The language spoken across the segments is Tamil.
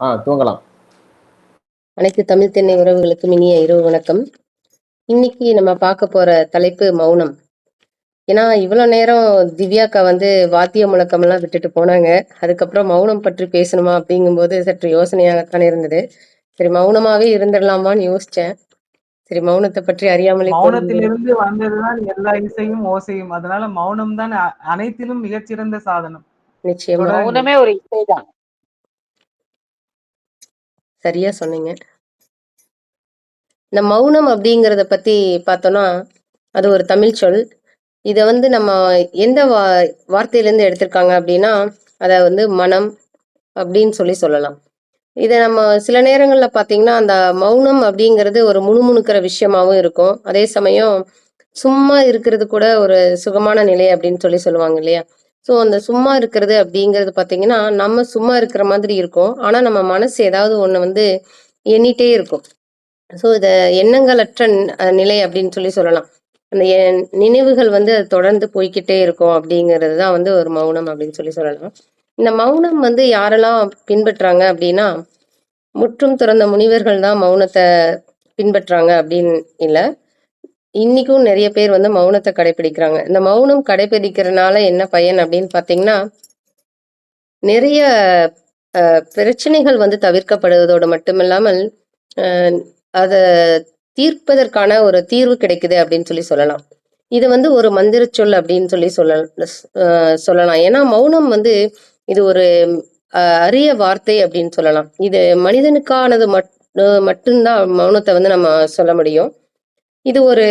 ஆ தூங்கலாம். அனைத்து தமிழ் தென்னை உறவுகளுக்கும் இனிய இரவு வணக்கம். இன்னைக்கு நம்ம பார்க்க போற தலைப்பு மௌனம். ஏன்னா இவ்வளோ நேரம் திவ்யாக்கா வந்து வாத்திய முழக்கமெல்லாம் விட்டுட்டு போனாங்க. அதுக்கப்புறம் மௌனம் பற்றி பேசணுமா அப்படிங்கும்போது சற்று யோசனையாகத்தானே இருந்தது. சரி மௌனமாவே இருந்துடலாமான்னு யோசிச்சேன். சரி மௌனத்தை பற்றி அறியாமலே. மௌனத்திலிருந்து வந்ததுதான் எல்லா இசையும் ஓசையும். அதனால மௌனம் தான் அனைத்திலும் மிகச்சிறந்த சாதனம். நிச்சயமா. மௌனமே ஒரு இசைதான். சரியா சொன்னீங்க. இந்த மௌனம் அப்படிங்கிறத பத்தி பார்த்தோம்னா அது ஒரு தமிழ் சொல். இதை வந்து நம்ம எந்த வா வார்த்தையிலேருந்து எடுத்திருக்காங்க அப்படின்னா அதை வந்து மனம் அப்படின்னு சொல்லி சொல்லலாம். இதை நம்ம சில நேரங்களில் பார்த்தீங்கன்னா அந்த மௌனம் அப்படிங்கிறது ஒரு முணுமுணுக்கிற விஷயமாகவும் இருக்கும். அதே சமயம் சும்மா இருக்கிறது கூட ஒரு சுகமான நிலை அப்படின்னு சொல்லி சொல்லுவாங்க இல்லையா? ஸோ அந்த சும்மா இருக்கிறது அப்படிங்கிறது பார்த்தீங்கன்னா நம்ம சும்மா இருக்கிற மாதிரி இருக்கும். ஆனால் நம்ம மனசு ஏதாவது ஒன்று வந்து எண்ணிட்டே இருக்கும். ஸோ இதை எண்ணங்களற்ற நிலை அப்படின்னு சொல்லி சொல்லலாம். அந்த நினைவுகள் வந்து அது தொடர்ந்து போய்கிட்டே இருக்கும் அப்படிங்கிறது தான் வந்து ஒரு மௌனம் அப்படின்னு சொல்லி சொல்லலாம். இந்த மௌனம் வந்து யாரெல்லாம் பின்பற்றாங்க அப்படின்னா முற்றும் துறந்த முனிவர்கள் தான் மௌனத்தை பின்பற்றாங்க அப்படின்னு இல்லை. இன்னைக்கும் நிறைய பேர் வந்து மௌனத்தை கடைபிடிக்கிறாங்க. இந்த மௌனம் கடைபிடிக்கிறதுனால என்ன பயன் அப்படின்னு பார்த்தீங்கன்னா நிறைய பிரச்சனைகள் வந்து தவிர்க்கப்படுவதோடு மட்டுமில்லாமல் அதை தீர்ப்பதற்கான ஒரு தீர்வு கிடைக்குது அப்படின்னு சொல்லி சொல்லலாம். இது வந்து ஒரு மந்திர சொல் அப்படின்னு சொல்லி சொல்ல சொல்லலாம். ஏன்னா மௌனம் வந்து இது ஒரு அரிய வார்த்தை அப்படின்னு சொல்லலாம். இது மனிதனுக்கானது மட் மட்டும்தான் மௌனத்தை வந்து நம்ம சொல்ல முடியும். இது ஒரு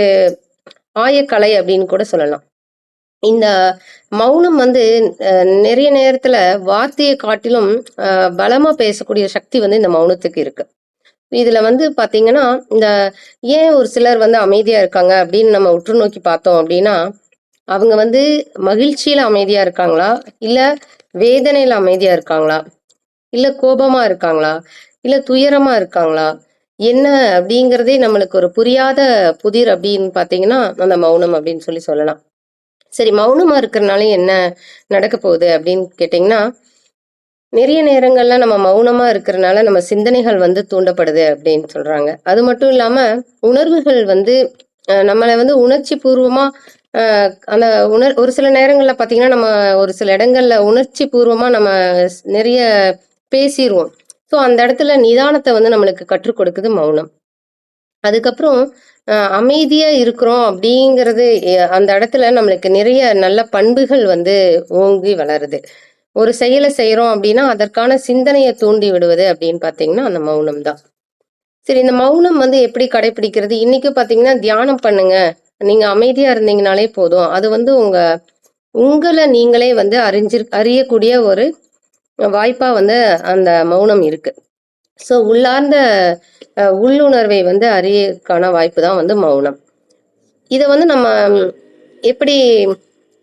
ஆயக்கலை அப்படின்னு கூட சொல்லலாம். இந்த மௌனம் வந்து நிறைய நேரத்துல வார்த்தையை காட்டிலும் பலமா பேசக்கூடிய சக்தி வந்து இந்த மௌனத்துக்கு இருக்கு. இதுல வந்து பாத்தீங்கன்னா இந்த ஏன் ஒரு சிலர் வந்து அமைதியா இருக்காங்க அப்படின்னு நம்ம உற்று நோக்கி பார்த்தோம் அப்படின்னா அவங்க வந்து மகிழ்ச்சியில அமைதியா இருக்காங்களா? இல்ல வேதனையில அமைதியா இருக்காங்களா? இல்ல கோபமா இருக்காங்களா? இல்ல துயரமா இருக்காங்களா? என்ன அப்படிங்கிறதே நம்மளுக்கு ஒரு புரியாத புதிர் அப்படின்னு பார்த்தீங்கன்னா அந்த மௌனம் அப்படின்னு சொல்லி சொல்லலாம். சரி மௌனமா இருக்கிறனால என்ன நடக்க போகுது அப்படின்னு கேட்டிங்கன்னா நிறைய நேரங்கள்ல நம்ம மௌனமா இருக்கிறனால நம்ம சிந்தனைகள் வந்து தூண்டப்படுது அப்படின்னு சொல்றாங்க. அது மட்டும் இல்லாம உணர்வுகள் வந்து நம்மளை வந்து உணர்ச்சி பூர்வமா அந்த உணர் ஒரு சில நேரங்கள்ல பாத்தீங்கன்னா நம்ம ஒரு சில இடங்கள்ல உணர்ச்சி பூர்வமா நம்ம ஸ்- நிறைய பேசிடுவோம் ஸோ அந்த இடத்துல நிதானத்தை வந்து நம்மளுக்கு கற்றுக் கொடுக்குது மௌனம். அதுக்கப்புறம் அமைதியா இருக்கிறோம் அப்படிங்கிறது அந்த இடத்துல நம்மளுக்கு நிறைய நல்ல பண்புகள் வந்து ஓங்கி வளருது. ஒரு செயலை செய்கிறோம் அப்படின்னா அதற்கான சிந்தனையை தூண்டி விடுவது அப்படின்னு பார்த்தீங்கன்னா அந்த மௌனம் தான். சரி இந்த மௌனம் வந்து எப்படி கடைபிடிக்கிறது இன்னைக்கு பார்த்தீங்கன்னா தியானம் பண்ணுங்க. நீங்க அமைதியா இருந்தீங்கனாலே போதும். அது வந்து உங்க உங்களை நீங்களே வந்து அறிஞ்சு அறியக்கூடிய ஒரு வாய்ப்பா வந்து அந்த மௌனம் இருக்கு. ஸோ உள்ளார்ந்த உள்ளுணர்வை வந்து அறியக்கான வாய்ப்பு தான் வந்து மௌனம். இதை வந்து நம்ம எப்படி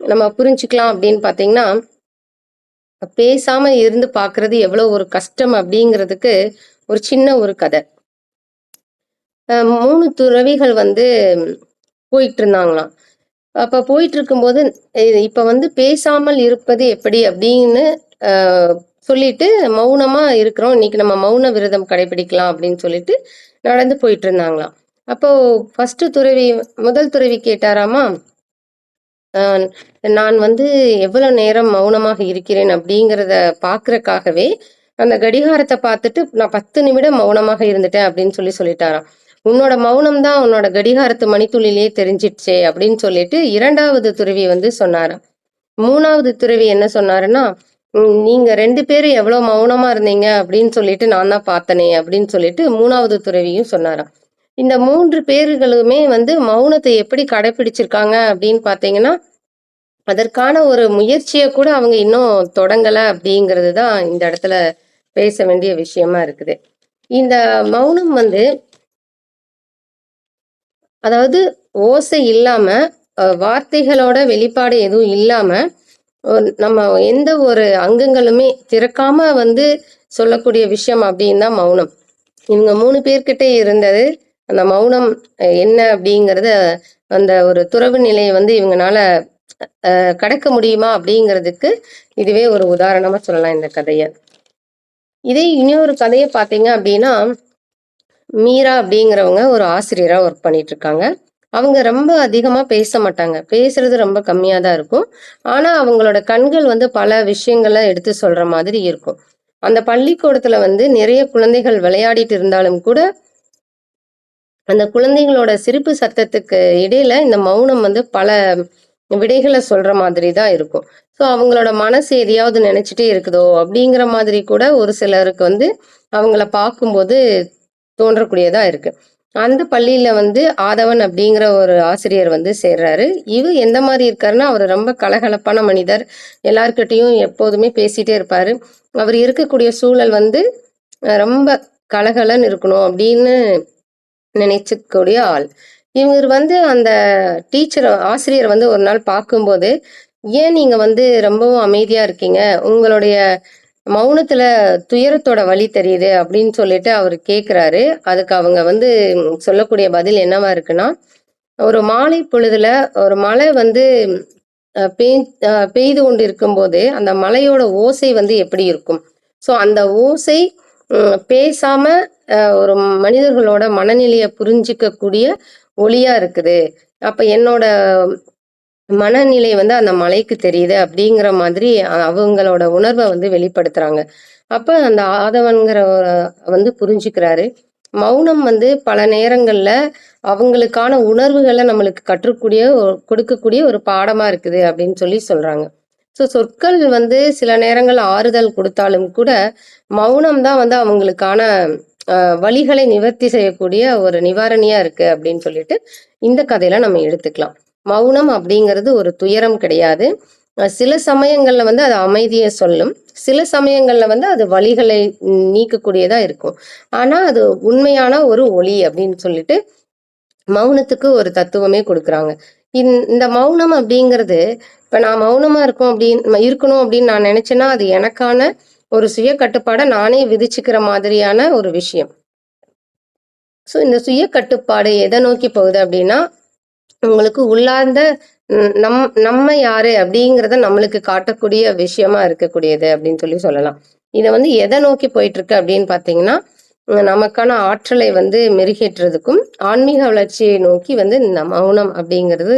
நம்ம புரிஞ்சுக்கலாம் அப்படின்னு பார்த்தீங்கன்னா பேசாம இருந்து பார்க்கறது எவ்வளோ ஒரு கஷ்டம் அப்படிங்கிறதுக்கு ஒரு சின்ன ஒரு கதை. மூணு துறவிகள் வந்து போயிட்டு இருந்தாங்களாம் அப்போ போயிட்டு இருக்கும்போது இப்போ வந்து பேசாமல் இருப்பது எப்படி அப்படின்னு சொல்லிட்டு மௌனமா இருக்கிறோம். இன்னைக்கு நம்ம மௌன விரதம் கடைபிடிக்கலாம் அப்படின்னு சொல்லிட்டு நடந்து போயிட்டு இருந்தாங்களாம். அப்போ ஃபர்ஸ்ட் துறவி முதல் துறவி கேட்டாராமா நான் வந்து எவ்வளவு நேரம் மௌனமாக இருக்கிறேன் அப்படிங்கிறத பாக்குறதுக்காகவே அந்த கடிகாரத்தை பார்த்துட்டு நான் பத்து நிமிடம் மௌனமாக இருந்துட்டேன் அப்படின்னு சொல்லி சொல்லிட்டாராம். உன்னோட மௌனம் தான் உன்னோட கடிகாரத்து மணித்துளிலேயே தெரிஞ்சிடுச்சே அப்படின்னு சொல்லிட்டு இரண்டாவது துறவி வந்து சொன்னாராம். மூணாவது துறவி என்ன சொன்னாருன்னா நீங்க ரெண்டு பேரும் எவ்வளவு மௌனமா இருந்தீங்க அப்படின்னு சொல்லிட்டு நான் தான் பார்த்தனே அப்படின்னு சொல்லிட்டு மூணாவது துறவியும் சொன்னாராம். இந்த மூன்று பேர்களுமே வந்து மௌனத்தை எப்படி கடைபிடிச்சிருக்காங்க அப்படின்னு பார்த்தீங்கன்னா அதற்கான ஒரு முயற்சியை கூட அவங்க இன்னும் தொடங்கல அப்படிங்கிறது தான் இந்த இடத்துல பேச வேண்டிய விஷயமா இருக்குது. இந்த மௌனம் வந்து அதாவது ஓசை இல்லாம வார்த்தைகளோட வெளிப்பாடு எதுவும் இல்லாம நம்ம எந்த ஒரு அங்கங்களுமே திறக்காம வந்து சொல்லக்கூடிய விஷயம் அப்படின்னு தான் மௌனம் இவங்க மூணு பேர்கிட்ட இருந்தது அந்த மௌனம் என்ன அப்படிங்கிறத அந்த ஒரு துறவு நிலையை வந்து இவங்கனால கடக்க முடியுமா அப்படிங்கிறதுக்கு இதுவே ஒரு உதாரணமா சொல்லலாம் இந்த கதையை இதே இன்னொரு கதையை பார்த்தீங்க அப்படின்னா, மீரா அப்படிங்கிறவங்க ஒரு ஆசிரியரா ஒர்க் பண்ணிட்டு இருக்காங்க. அவங்க ரொம்ப அதிகமாக பேச மாட்டாங்க. பேசுறது ரொம்ப கம்மியாக தான் இருக்கும். ஆனால் அவங்களோட கண்கள் வந்து பல விஷயங்களை எடுத்து சொல்ற மாதிரி இருக்கும். அந்த பள்ளிக்கூடத்துல வந்து நிறைய குழந்தைகள் விளையாடிட்டு இருந்தாலும் கூட அந்த குழந்தைகளோட சிரிப்பு சத்தத்துக்கு இடையில இந்த மௌனம் வந்து பல விடைகளை சொல்ற மாதிரி தான் இருக்கும். ஸோ, அவங்களோட மனசு எதையாவது நினைச்சிட்டே இருக்குதோ! அப்படிங்கிற மாதிரி கூட ஒரு சிலருக்கு வந்து அவங்கள பார்க்கும்போது தோன்றக்கூடியதா இருக்கு. அந்த பள்ளியில வந்து ஆதவன் அப்படிங்கிற ஒரு ஆசிரியர் வந்து சேர்றாரு. இவர் எந்த மாதிரி இருக்காருன்னா, அவர் ரொம்ப கலகலப்பான மனிதர். எல்லார்கிட்டையும் எப்போதுமே பேசிட்டே இருப்பாரு. அவர் இருக்கக்கூடிய சூழல் வந்து ரொம்ப கலகலன்னு இருக்கணும் அப்படின்னு நினைச்சக்கூடிய ஆள். இவர் வந்து அந்த டீச்சர் ஆசிரியர் வந்து ஒரு நாள் பார்க்கும்போது, "ஏன் நீங்க வந்து ரொம்பவும் அமைதியா இருக்கீங்க? உங்களுடைய மௌனத்துல துயரத்தோட வலி தெரியுது." அப்படின்னு சொல்லிட்டு அவர் கேட்குறாரு. அதுக்கு அவங்க வந்து சொல்லக்கூடிய பதில் என்னவா இருக்குன்னா, "ஒரு மாலை பொழுதுல ஒரு மழை வந்து பெய் பெய்து கொண்டு இருக்கும்போது, அந்த மலையோட ஓசை வந்து எப்படி இருக்கும்? ஸோ, அந்த ஓசை பேசாம ஒரு மனிதர்களோட மனநிலையை புரிஞ்சுக்கக்கூடிய ஒளியா இருக்குது. அப்ப என்னோட மனநிலை வந்து அந்த மலைக்கு தெரியுது." அப்படிங்கிற மாதிரி அவங்களோட உணர்வை வந்து வெளிப்படுத்துறாங்க. அப்ப அந்த ஆதவன்கிற வந்து புரிஞ்சுக்கிறாரு. மௌனம் வந்து பல நேரங்கள்ல அவங்களுக்கான உணர்வுகளை நம்மளுக்கு கற்றுக்கூடிய கொடுக்கக்கூடிய ஒரு பாடமா இருக்குது அப்படின்னு சொல்லி சொல்றாங்க. ஸோ, சொற்கள் வந்து சில நேரங்கள் ஆறுதல் கொடுத்தாலும் கூட, மௌனம் தான் வந்து அவங்களுக்கான வழிகளை நிவர்த்தி செய்யக்கூடிய ஒரு நிவாரணியா இருக்கு அப்படின்னு சொல்லிட்டு, இந்த கதையில நம்ம எடுத்துக்கலாம். மௌனம் அப்படிங்கிறது ஒரு துயரம் கிடையாது. சில சமயங்கள்ல வந்து அது அமைதியை சொல்லும். சில சமயங்கள்ல வந்து அது வழிகளை நீக்கக்கூடியதா இருக்கும். ஆனா, அது உண்மையான ஒரு ஒலி அப்படின்னு சொல்லிட்டு, மௌனத்துக்கு ஒரு தத்துவமே கொடுக்குறாங்க இந் இந்த மௌனம் அப்படிங்கிறது, இப்ப நான் மௌனமா இருக்கும் அப்படின்னு இருக்கணும் அப்படின்னு நான் நினைச்சேன்னா, அது எனக்கான ஒரு சுய கட்டுப்பாடை நானே விதிச்சுக்கிற மாதிரியான ஒரு விஷயம். ஸோ, இந்த சுய கட்டுப்பாடு எதை நோக்கி போகுது அப்படின்னா, உங்களுக்கு உள்ளார்ந்த நம் நம்ம யாரு அப்படிங்கிறத நம்மளுக்கு காட்டக்கூடிய விஷயமா இருக்கக்கூடியது அப்படின்னு சொல்லி சொல்லலாம். இதை வந்து எதை நோக்கி போயிட்டுருக்கு அப்படின்னு பார்த்தீங்கன்னா, நமக்கான ஆற்றலை வந்து மெருகேற்றுறதுக்கும், ஆன்மீக வளர்ச்சியை நோக்கி வந்து இந்த மௌனம் அப்படிங்கிறது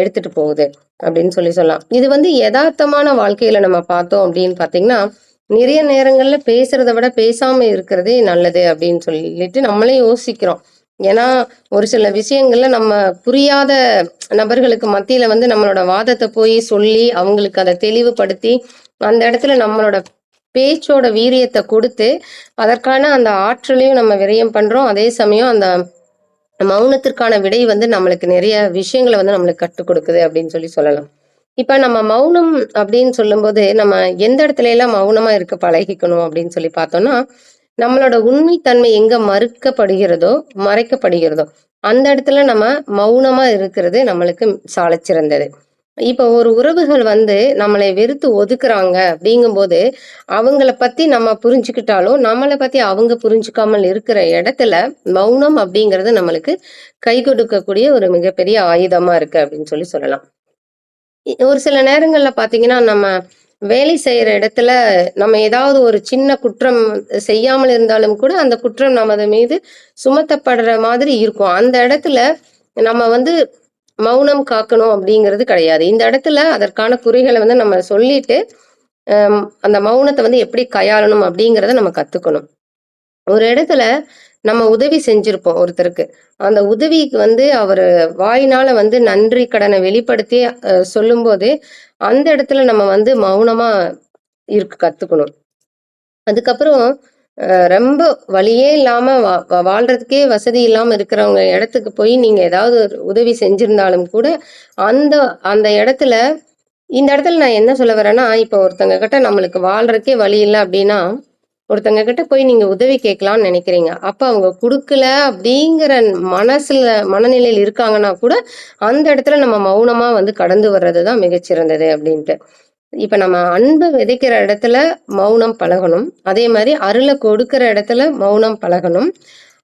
எடுத்துட்டு போகுது அப்படின்னு சொல்லி சொல்லலாம். இது வந்து எதார்த்தமான வாழ்க்கையில நம்ம பார்த்தோம் அப்படின்னு பார்த்தீங்கன்னா, நிறைய நேரங்கள்ல பேசுறத விட பேசாம இருக்கிறதே நல்லது அப்படின்னு சொல்லிட்டு நம்மளே யோசிக்கிறோம். ஏன்னா, ஒரு சில விஷயங்கள்ல நம்ம புரியாத நபர்களுக்கு மத்தியில வந்து நம்மளோட வாதத்தை போய் சொல்லி, அவங்களுக்கு அதை தெளிவுபடுத்தி, அந்த இடத்துல நம்மளோட பேச்சோட வீரியத்தை கொடுத்து அதற்கான அந்த ஆற்றலையும் நம்ம விரயம் பண்றோம். அதே சமயம் அந்த மௌனத்திற்கான விடை வந்து நம்மளுக்கு நிறைய விஷயங்கள வந்து நம்மளுக்கு கற்றுக் கொடுக்குது அப்படின்னு சொல்லி சொல்லலாம். இப்ப நம்ம மௌனம் அப்படின்னு சொல்லும்போது, நம்ம எந்த இடத்துல எல்லாம் மௌனமா இருக்க பழகிக்கணும் அப்படின்னு சொல்லி பார்த்தோம்னா, நம்மளோட உண்மை தன்மை எங்க மறுக்கப்படுகிறதோ, மறைக்கப்படுகிறதோ, அந்த இடத்துல நம்ம மௌனமா இருக்கிறது நம்மளுக்கு சாலச் சிறந்தது. இப்ப ஒரு உறவுகள் வந்து நம்மளை வெறுத்து ஒதுக்குறாங்க அப்படிங்கும்போது, அவங்கள பத்தி நம்ம புரிஞ்சுக்கிட்டாலும், நம்மளை பத்தி அவங்க புரிஞ்சுக்காமல் இருக்கிற இடத்துல, மௌனம் அப்படிங்கிறது நம்மளுக்கு கை கொடுக்கக்கூடிய ஒரு மிகப்பெரிய ஆயுதமா இருக்கு அப்படின்னு சொல்லி சொல்லலாம். ஒரு சில நேரங்கள்ல பார்த்தீங்கன்னா, நம்ம வேலை செய்யற இடத்துல நம்ம ஏதாவது ஒரு சின்ன குற்றம் செய்யாமல் இருந்தாலும் கூட, அந்த குற்றம் நமது மீது சுமத்தப்படுற மாதிரி இருக்கும். அந்த இடத்துல நம்ம வந்து மௌனம் காக்கணும் அப்படிங்கிறது கிடையாது. இந்த இடத்துல அதற்கான குறிகளை வந்து நம்ம சொல்லிட்டு, அந்த மௌனத்தை வந்து எப்படி கையாளணும் அப்படிங்கிறத நம்ம கத்துக்கணும். ஒரு இடத்துல நம்ம உதவி செஞ்சிருப்போம் ஒருத்தருக்கு. அந்த உதவிக்கு வந்து அவர் வாயினால வந்து நன்றி கடனை வெளிப்படுத்தி சொல்லும்போது, அந்த இடத்துல நம்ம வந்து மௌனமா இருக்க கத்துக்கணும். அதுக்கப்புறம் ரொம்ப வழியே இல்லாம வா வாழ்றதுக்கே வசதி இல்லாம இருக்கிறவங்க இடத்துக்கு போய் நீங்க ஏதாவது ஒரு உதவி செஞ்சிருந்தாலும் கூட, அந்த அந்த இடத்துல இந்த இடத்துல நான் என்ன சொல்ல வரேன்னா, இப்ப ஒருத்தங்க கிட்ட நம்மளுக்கு வாழ்றதுக்கே வழி இல்லை அப்படின்னா, ஒருத்தங்க கிட்ட போய் நீங்க உதவி கேட்கலான்னு நினைக்கிறீங்க. அப்ப அவங்க கொடுக்கல அப்படிங்கிற மனசுல மனநிலையில் இருக்காங்கன்னா கூட, அந்த இடத்துல நம்ம மௌனமா வந்து கடந்து வர்றது தான் மிகச்சிறந்தது அப்படின்ட்டு. இப்ப நம்ம அன்பு விதைக்கிற இடத்துல மௌனம் பழகணும். அதே மாதிரி அருளை கொடுக்கிற இடத்துல மௌனம் பழகணும்.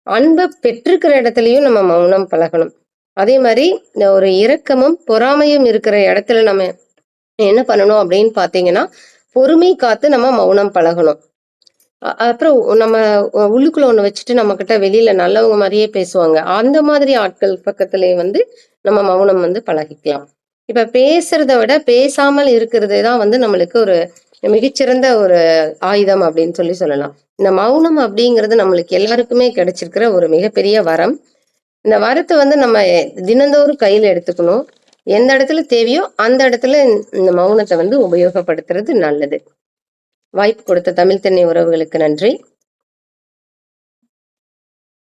அன்பை பெற்றுக்கிற இடத்துலயும் நம்ம மௌனம் பழகணும். அதே மாதிரி ஒரு இரக்கமும், பொறாமையும் இருக்கிற இடத்துல நம்ம என்ன பண்ணணும் அப்படின்னு பார்த்தீங்கன்னா, பொறுமை காத்து நம்ம மௌனம் பழகணும். அப்புறம் நம்ம உள்ளுக்குள்ள ஒண்ணு வச்சுட்டு நம்ம கிட்ட வெளியில நல்லவங்க மாதிரியே பேசுவாங்க. அந்த மாதிரி ஆட்கள் பக்கத்திலே வந்து நம்ம மௌனம் வந்து பழகிக்கலாம். இப்ப பேசுறத விட பேசாமல் இருக்கிறதே தான் வந்து நம்மளுக்கு ஒரு மிகச்சிறந்த ஒரு ஆயுதம் அப்படின்னு சொல்லி சொல்லலாம். இந்த மௌனம் அப்படிங்கிறது நம்மளுக்கு எல்லாருக்குமே கிடைச்சிருக்கிற ஒரு மிகப்பெரிய வரம். இந்த வரத்தை வந்து நம்ம தினந்தோறும் கையில எடுத்துக்கணும். எந்த இடத்துல தேவையோ அந்த இடத்துல இந்த மௌனத்தை வந்து உபயோகப்படுத்துறது நல்லது. வாய்ப்பு கொடுத்த தமிழ் தென்னை உறவுகளுக்கு நன்றி.